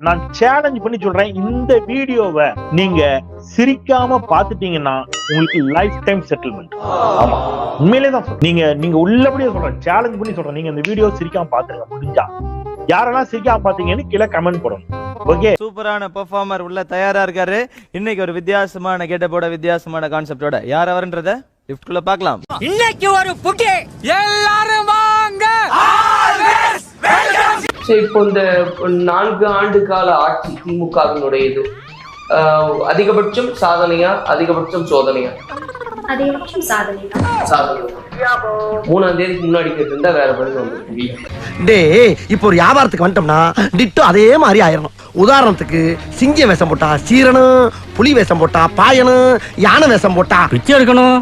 நான் சேலஞ்ச் பண்ணி சொல்றேன். இந்த வீடியோவை நீங்க சிரிக்காம பாத்துட்டீங்கன்னா உங்களுக்கு லைஃப் டைம் செட்டில்மெண்ட் ஆமா. உண்மையிலே தான். நீங்க நீங்க உள்ளபடியே சொல்றேன். சேலஞ்ச் பண்ணி சொல்றேன். நீங்க இந்த வீடியோ சிரிக்காம பாத்துருங்க முடிஞ்சா. யாரெல்லாம் சிரிக்காம பாத்தீங்கன்னு கீழே கமெண்ட் போடணும். ஓகே சூப்பரான பெர்ஃபார்மர் உள்ள தயாரா இருக்காரு. இன்னைக்கு ஒரு வித்தியாசமான கெட்டப்போட வித்தியாசமான கான்செப்டோட யார் அவர்ன்றத? லிஃப்ட்குள்ள பார்க்கலாம். இன்னைக்கு ஒரு புட்டி. எல்லாரும் சரி இப்போ இந்த நான்கு ஆண்டு கால ஆட்சி திமுகவினுடையது. ஆஹ் அதிகபட்சம் சாதனையா அதிகபட்சம் சோதனையா? அதிகபட்சம் சாதனை தான் சாதனை மூணாம் தேதிக்கு முன்னாடி கேட்டிருந்தா வேற பதில் வந்து டேய் இப்போ ஒரு வியாபாரத்துக்கு வந்துட்டோம்னா டிட்டோ அதே மாதிரி ஆயிரணும். உதாரணத்துக்கு சிங்க வேஷம் போட்டா சீரனும் புலி வேஷம் போட்டா பாயனும் யானை வேஷம் போட்டா பிச்சை எடுக்கணும்.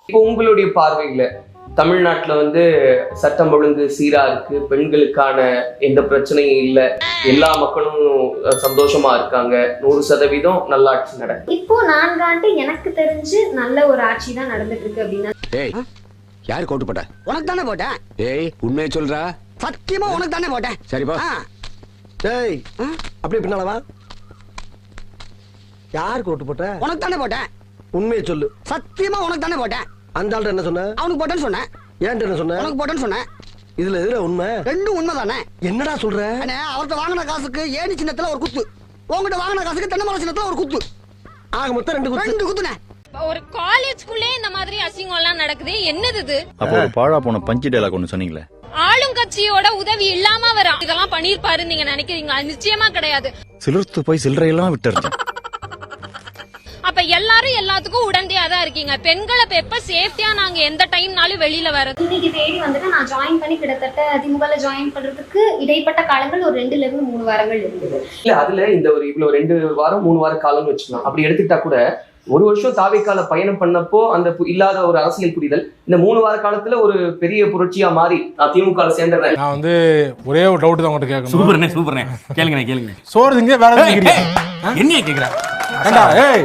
இப்போ உங்களுடைய பார்வையில தமிழ்நாட்டுல வந்து சட்டம் ஒழுங்கு சீரா இருக்கு பெண்களுக்கான எந்த பிரச்சனையும் இல்ல. எல்லா மக்களும் சந்தோஷமா இருக்காங்க. நூறு சதவீதம் நல்லாட்சி நடக்குது. இப்போ நான்காண்டு எனக்கு தெரிஞ்சு நல்ல ஒரு ஆட்சி தான் நடந்துட்டு இருக்கு அப்படின்னா ஏய் யார் கோட்டு போட்ட? உனக்கு தானே போட்டேன். ஏய் உண்மையை சொல்றா. சத்தியமா உனக்கு தானே போட்டேன். சரிப்பா டேய் அப்படியே பின்னால வா. யாருக்கு ஓட்டு போட்ட? உனக்கு தானே போட்டேன். உண்மையை சொல்லு. சத்தியமா உனக்கு தானே போட்டேன். அந்த ஆள்கிட்ட என்ன சொன்ன? அவனுக்கு போட்டேன்னு சொன்னேன். ஏன்ட்ட என்ன சொன்ன? உனக்கு போட்டேன்னு சொன்னேன். இதுல எதுல உண்மை? ரெண்டும் உண்மைதானே? என்னடா சொல்ற? அண்ணே அவர்கிட்ட வாங்கின காசுக்கு ஏணி சின்னத்துல ஒரு குத்து. உங்ககிட்ட வாங்கின காசுக்கு தென்னை மரம் சின்னத்துல ஒரு குத்து. ஆக மொத்தம் ரெண்டு குத்து. ரெண்டு குத்துனே ஒரு காலேஜ்குள்ளே இந்த மாதிரி அசிங்கம் எல்லாம் நடக்குது. என்னது இது? அப்போ ஒரு பாழா போன பஞ்சு டைலாக் ஒன்று சொன்னீங்களே? ஆளுங்கட்சியோட உதவி இல்லாம அவர் இதெல்லாம் பண்ணிருப்பாருன்னு நீங்க நினைக்கிறீங்களா? நிச்சயமா கிடையாது. சிலிர்த்து போய் சில்லறையெல்லாம் விட்டுருந்தேன் எல்லாரும் எல்லாத்துக்கும் உடந்தையா தான் இருக்கீங்க. பெண்களை இப்ப எப்ப சேஃப்டியா நாங்க எந்த டைம்னாலும் வெளியில வர்றது இன்னைக்கு தேடி வந்துட்டு நான் ஜாயின் பண்ணி கிட்டத்தட்ட திமுகல ஜாயின் பண்றதுக்கு இடைப்பட்ட காலங்கள் ஒரு ரெண்டுல இருந்து மூணு வாரங்கள் இருந்தது. இல்ல அதுல இந்த ஒரு இவ்வளவு ரெண்டு வாரம் மூணு வார காலம்னு வச்சுக்கலாம். அப்படி எடுத்துக்கிட்டா கூட ஒரு வருஷம் தாவேக்கால பயணம் பண்ணப்போ அந்த இல்லாத ஒரு அரசியல் புரிதல் இந்த மூணு வார காலத்துல ஒரு பெரிய புரட்சியா மாறி நான் திமுக சேர்ந்தேன் நான் வந்து ஒரே ஒரு டவுட் தான் உங்கள்கிட்ட கேட்கணும். சூப்பர்ண்ணே சூப்பர்ண்ணே. கேளுங்கண்ணே கேளுங்க சோறு திங்க வேற? என்ன கேக்குறா? ஏண்டா, ஏய்